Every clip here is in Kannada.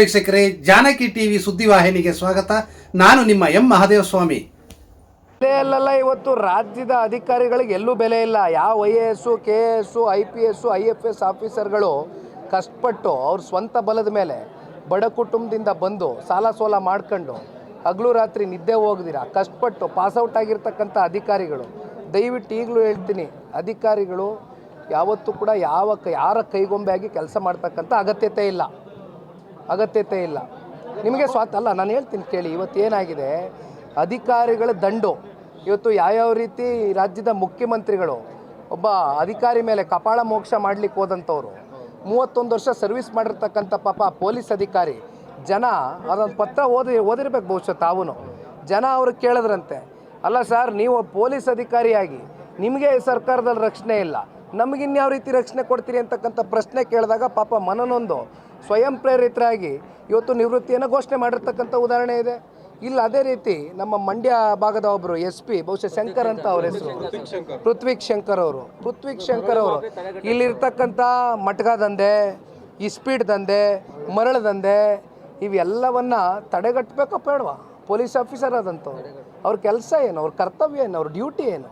ವೀಕ್ಷಕರೇ, ಜಾನಕಿ ಟಿವಿ ಸುದ್ದಿವಾಹಿನಿಗೆ ಸ್ವಾಗತ. ನಾನು ನಿಮ್ಮ ಎಂ ಮಹಾದೇವಸ್ವಾಮಿ. ಬೆಲೆಯಲ್ಲ ಇವತ್ತು ರಾಜ್ಯದ ಅಧಿಕಾರಿಗಳಿಗೆ ಎಲ್ಲೂ ಬೆಲೆ ಇಲ್ಲ. ಯಾವ I A S K A S I P S I F S ಆಫೀಸರ್ಗಳು ಕಷ್ಟಪಟ್ಟು ಅವ್ರ ಸ್ವಂತ ಬಲದ ಮೇಲೆ ಬಡ ಕುಟುಂಬದಿಂದ ಬಂದು ಸಾಲ ಸೋಲ ಮಾಡ್ಕೊಂಡು ಹಗಲು ರಾತ್ರಿ ನಿದ್ದೆ ಹೋಗ್ದಿರ, ಕಷ್ಟಪಟ್ಟು ಪಾಸ್ಔಟ್ ಆಗಿರ್ತಕ್ಕಂಥ ಅಧಿಕಾರಿಗಳು. ದಯವಿಟ್ಟು ಈಗಲೂ ಹೇಳ್ತೀನಿ, ಅಧಿಕಾರಿಗಳು ಯಾವತ್ತೂ ಕೂಡ ಯಾವ ಯಾರ ಕೈಗೊಂಬೆ ಆಗಿ ಕೆಲಸ ಮಾಡ್ತಕ್ಕಂಥ ಅಗತ್ಯತೆ ಇಲ್ಲ. ಅಗತ್ಯತೆ ಇಲ್ಲ. ನಿಮಗೆ ಸ್ವಾತ, ಅಲ್ಲ, ನಾನು ಹೇಳ್ತೀನಿ ಕೇಳಿ, ಇವತ್ತು ಏನಾಗಿದೆ? ಅಧಿಕಾರಿಗಳ ದಂಡು. ಇವತ್ತು ಯಾವ್ಯಾವ ರೀತಿ ರಾಜ್ಯದ ಮುಖ್ಯಮಂತ್ರಿಗಳು, ಒಬ್ಬ ಅಧಿಕಾರಿ ಮೇಲೆ ಕಪಾಳ ಮೋಕ್ಷ ಮಾಡ್ಲಿಕ್ಕೆ ಹೋದಂಥವ್ರು, ಮೂವತ್ತೊಂದು ವರ್ಷ ಸರ್ವಿಸ್ ಮಾಡಿರ್ತಕ್ಕಂಥ ಪಾಪ ಪೊಲೀಸ್ ಅಧಿಕಾರಿ, ಜನ ಅದೊಂದು ಪತ್ರ ಓದಿ, ಓದಿರ್ಬೇಕು ಬಹುಶಃ ತಾವು ಜನ ಅವರು ಕೇಳಿದ್ರಂತೆ, ಅಲ್ಲ ಸರ್, ನೀವು ಪೊಲೀಸ್ ಅಧಿಕಾರಿಯಾಗಿ, ನಿಮಗೆ ಸರ್ಕಾರದಲ್ಲಿ ರಕ್ಷಣೆ ಇಲ್ಲ. ನಮಗಿನ್ಯಾವ ರೀತಿ ರಕ್ಷಣೆ ಕೊಡ್ತೀರಿ ಅಂತಕ್ಕಂಥ ಪ್ರಶ್ನೆ ಕೇಳಿದಾಗ ಪಾಪ ಮನನೊಂದು ಸ್ವಯಂ ಪ್ರೇರಿತರಾಗಿ ಇವತ್ತು ನಿವೃತ್ತಿಯನ್ನು ಘೋಷಣೆ ಮಾಡಿರ್ತಕ್ಕಂಥ ಉದಾಹರಣೆ ಇದೆ. ಇಲ್ಲ, ಅದೇ ರೀತಿ ನಮ್ಮ ಮಂಡ್ಯ ಭಾಗದ ಒಬ್ಬರು ಎಸ್ ಪಿ, ಬಹುಶಃ ಶಂಕರ್ ಅಂತ ಅವ್ರ ಹೆಸರು. ಪೃಥ್ವಿಕ್ ಶಂಕರ್ ಅವರು. ಪೃಥ್ವಿಕ್ ಶಂಕರ್ ಅವರು. ಇಲ್ಲಿರ್ತಕ್ಕಂಥ ಮಟ್ಗ ದಂಧೆ ಇಸ್ಪೀಡ್ ದಂಧೆ, ಮರಳ ದಂಧೆ, ಇವೆಲ್ಲವನ್ನು ತಡೆಗಟ್ಟಬೇಕಪ್ಪ ಹೇಳುವ. ಪೊಲೀಸ್ ಆಫೀಸರ್ ಆದಂಥವ್ರು. ಅವ್ರ ಕೆಲಸ ಏನು? ಅವ್ರ ಕರ್ತವ್ಯ ಏನು? ಅವ್ರ ಡ್ಯೂಟಿ ಏನು?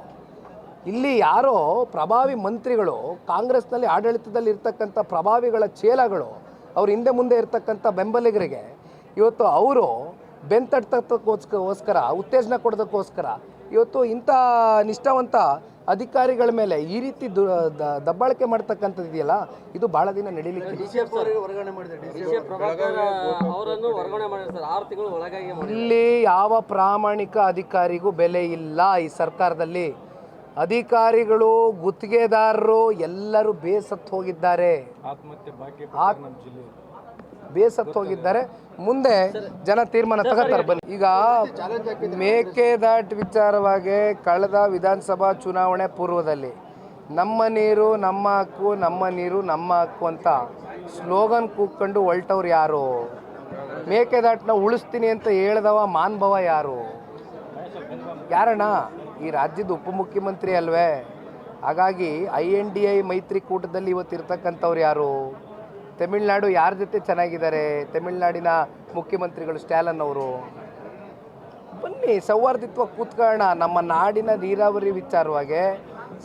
ಇಲ್ಲಿ ಯಾರೋ ಪ್ರಭಾವಿ ಮಂತ್ರಿಗಳು ಕಾಂಗ್ರೆಸ್ನಲ್ಲಿ ಆಡಳಿತದಲ್ಲಿ ಇರ್ತಕ್ಕಂಥ ಪ್ರಭಾವಿಗಳ ಚೇಲಗಳು ಅವ್ರ ಹಿಂದೆ ಮುಂದೆ ಇರ್ತಕ್ಕಂಥ ಬೆಂಬಲಿಗರಿಗೆ ಇವತ್ತು ಅವರು ಬೆಂತಟ್ಟಕ್ಕೋಸ್ಕರ ಉತ್ತೇಜನ ಕೊಡೋದಕ್ಕೋಸ್ಕರ ಇವತ್ತು ಇಂಥ ನಿಷ್ಠಾವಂತ ಅಧಿಕಾರಿಗಳ ಮೇಲೆ ಈ ರೀತಿ ದು ದಬ್ಬಾಳಿಕೆ ಮಾಡ್ತಕ್ಕಂಥದ್ದು ಇದೆಯಲ್ಲ ಇದು ಬಹಳ ದಿನ ನಡೀಲಿಕ್ಕೆ ಪ್ರಭಾಕರ್ ಅವರನ್ನು ವರ್ಗಾವಣೆ ಮಾಡಿದ್ರು ಸರ್. ಆರು ತಿಂಗಳು ಒಳಗಾಗಿ ಮಾಡಿ ಇಲ್ಲಿ ಯಾವ ಪ್ರಾಮಾಣಿಕ ಅಧಿಕಾರಿಗೂ ಬೆಲೆ ಇಲ್ಲ ಈ ಸರ್ಕಾರದಲ್ಲಿ. ಅಧಿಕಾರಿಗಳು ಗುತ್ತಿಗೆದಾರರು ಎಲ್ಲರೂ ಬೇಸತ್ತು ಹೋಗಿದ್ದಾರೆ. ಬೇಸತ್ತು ಹೋಗಿದ್ದಾರೆ. ಮುಂದೆ ಜನ ತೀರ್ಮಾನ ತಗೋತಾರೆ ಬನ್ನಿ. ಈಗ ಮೇಕೆದಾಟ್ ವಿಚಾರವಾಗಿ ಕಳೆದ ವಿಧಾನಸಭಾ ಚುನಾವಣೆ ಪೂರ್ವದಲ್ಲಿ ನಮ್ಮ ನೀರು ನಮ್ಮ ಹಕ್ಕು ನಮ್ಮ ನೀರು ನಮ್ಮ ಹಕ್ಕು ಅಂತ ಸ್ಲೋಗನ್ ಕೂಗ್ಕೊಂಡು ಹೊಲ್ಟವ್ರು ಯಾರು? ಮೇಕೆದಾಟನ್ನ ಉಳಿಸ್ತೀನಿ ಅಂತ ಹೇಳ್ದವ ಮಾನ್ಭವ ಯಾರು? ಯಾರಣ್ಣ? ಈ ರಾಜ್ಯದ ಉಪಮುಖ್ಯಮಂತ್ರಿ ಅಲ್ವೇ? ಹಾಗಾಗಿ ಐ ಎನ್ ಡಿ ಐ ಮೈತ್ರಿಕೂಟದಲ್ಲಿ ಇವತ್ತು ಇರ್ತಕ್ಕಂಥವ್ರು ಯಾರು? ತಮಿಳ್ನಾಡು ಯಾರ ಜೊತೆ ಚೆನ್ನಾಗಿದ್ದಾರೆ? ತಮಿಳ್ನಾಡಿನ ಮುಖ್ಯಮಂತ್ರಿಗಳು ಸ್ಟ್ಯಾಲನ್ ಅವರು? ಬನ್ನಿ, ಸೌಹಾರ್ದಿತ್ವ ಕೂತ್ಕೊಳ್ಳೋಣ. ನಮ್ಮ ನಾಡಿನ ನೀರಾವರಿ ವಿಚಾರವಾಗಿ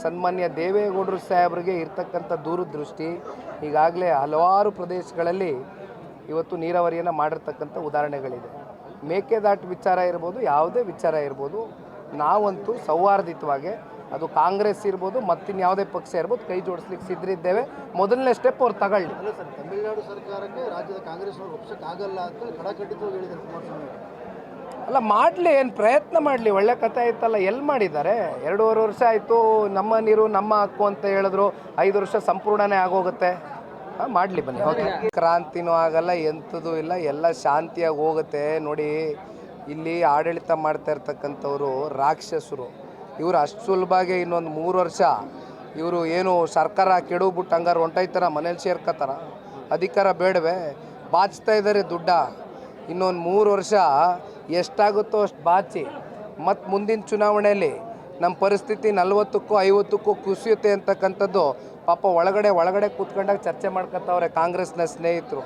ಸನ್ಮಾನ್ಯ ದೇವೇಗೌಡರು ಸಾಹೇಬ್ರಿಗೆ ಇರ್ತಕ್ಕಂಥ ದೂರದೃಷ್ಟಿ. ಈಗಾಗಲೇ ಹಲವಾರು ಪ್ರದೇಶಗಳಲ್ಲಿ ಇವತ್ತು ನೀರಾವರಿಯನ್ನು ಮಾಡಿರ್ತಕ್ಕಂಥ ಉದಾಹರಣೆಗಳಿದೆ. ಮೇಕೆದಾಟ್ ವಿಚಾರ ಇರ್ಬೋದು, ಯಾವುದೇ ವಿಚಾರ ಇರ್ಬೋದು ನಾವಂತೂ ಸೌಹಾರ್ದಿತವಾಗಿ ಅದು ಕಾಂಗ್ರೆಸ್ ಇರ್ಬೋದು ಮತ್ತಿನ್ಯಾವುದೇ ಪಕ್ಷ ಇರ್ಬೋದು ಕೈ ಜೋಡಿಸ್ಲಿಕ್ಕೆ ಸಿದ್ಧರಿದ್ದೇವೆ. ಮೊದಲನೇ ಸ್ಟೆಪ್ ಅವ್ರು ತಗೊಳ್ಳಿ. ಅಲ್ಲ ಸರ್ ತಮಿಳುನಾಡು ಸರ್ಕಾರಕ್ಕೆ ರಾಜ್ಯದ ಕಾಂಗ್ರೆಸ್ನವ್ರು ಒಪ್ಸಕ್ಕಾಗಲ್ಲ ಅಂತ ಕಡಾಖಂಡಿತವಾಗಿ ಹೇಳಿದ್ದಾರೆ ಕುಮಾರಸ್ವಾಮಿ ಅಲ್ಲ ಮಾಡಲಿ ಏನು ಪ್ರಯತ್ನ ಮಾಡಲಿ. ಒಳ್ಳೆ ಕಥೆ ಆಯ್ತಲ್ಲ ಎಲ್ಲಿ ಮಾಡಿದ್ದಾರೆ? ಎರಡೂವರೆ ವರ್ಷ ಆಯಿತು ನಮ್ಮ ನೀರು ನಮ್ಮ ಹಕ್ಕು ಅಂತ ಹೇಳಿದ್ರು. ಐದು ವರ್ಷ ಸಂಪೂರ್ಣನೇ ಆಗೋಗುತ್ತೆ. ಮಾಡಲಿ ಬನ್ನಿ. ಓಕೆ ಕ್ರಾಂತಿನೂ ಆಗಲ್ಲ ಎಂಥದ್ದು ಇಲ್ಲ. ಎಲ್ಲ ಶಾಂತಿಯಾಗಿ ಹೋಗುತ್ತೆ. ನೋಡಿ ಇಲ್ಲಿ ಆಡಳಿತ ಮಾಡ್ತಾ ಇರ್ತಕ್ಕಂಥವರು ರಾಕ್ಷಸರು. ಇವರು ಅಷ್ಟು ಸುಲಭವಾಗಿ ಇನ್ನೊಂದು ಮೂರು ವರ್ಷ ಇವರು ಏನು ಸರ್ಕಾರ ಕೆಡವ್ಬಿಟ್ಟು ಹಂಗಾರೆ ಹೊಂಟೈತಾರ ಮನೇಲಿ ಸೇರ್ಕೋತಾರ ಅಧಿಕಾರ ಬೇಡವೆ. ಬಾಚ್ತಾ ಇದ್ದಾರೆ ದುಡ್ಡ. ಇನ್ನೊಂದು ಮೂರು ವರ್ಷ ಎಷ್ಟಾಗುತ್ತೋ ಅಷ್ಟು ಬಾಚಿ. ಮತ್ತು ಮುಂದಿನ ಚುನಾವಣೆಯಲ್ಲಿ ನಮ್ಮ ಪರಿಸ್ಥಿತಿ ನಲ್ವತ್ತಕ್ಕೂ ಐವತ್ತಕ್ಕೂ ಕುಸಿಯುತ್ತೆ ಅಂತಕ್ಕಂಥದ್ದು ಪಾಪ ಒಳಗಡೆ ಒಳಗಡೆ ಕೂತ್ಕೊಂಡಾಗ ಚರ್ಚೆ ಮಾಡ್ಕೊತಾವ್ರೆ ಕಾಂಗ್ರೆಸ್ನ ಸ್ನೇಹಿತರು.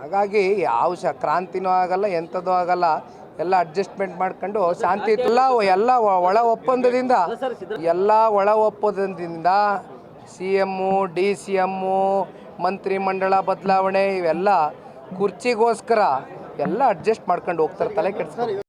ಹಾಗಾಗಿ ಯಾವ ಶ ಕ್ರಾಂತಿನೂ ಆಗಲ್ಲ, ಎಂಥದ್ದು ಆಗಲ್ಲ. ಎಲ್ಲ ಅಡ್ಜಸ್ಟ್ಮೆಂಟ್ ಮಾಡ್ಕೊಂಡು ಶಾಂತಿ ಎಲ್ಲ ಎಲ್ಲ ಒಳ ಒಪ್ಪಂದದಿಂದ, ಎಲ್ಲ ಒಳ ಒಪ್ಪಂದದಿಂದ C M D C M ಮಂತ್ರಿಮಂಡಲ ಬದಲಾವಣೆ ಇವೆಲ್ಲ ಕುರ್ಚಿಗೋಸ್ಕರ ಎಲ್ಲ ಅಡ್ಜಸ್ಟ್ ಮಾಡ್ಕೊಂಡು ಹೋಗ್ತಾರೆ, ತಲೆ ಕೆಡ್ಸ್ಕೊಂಡು.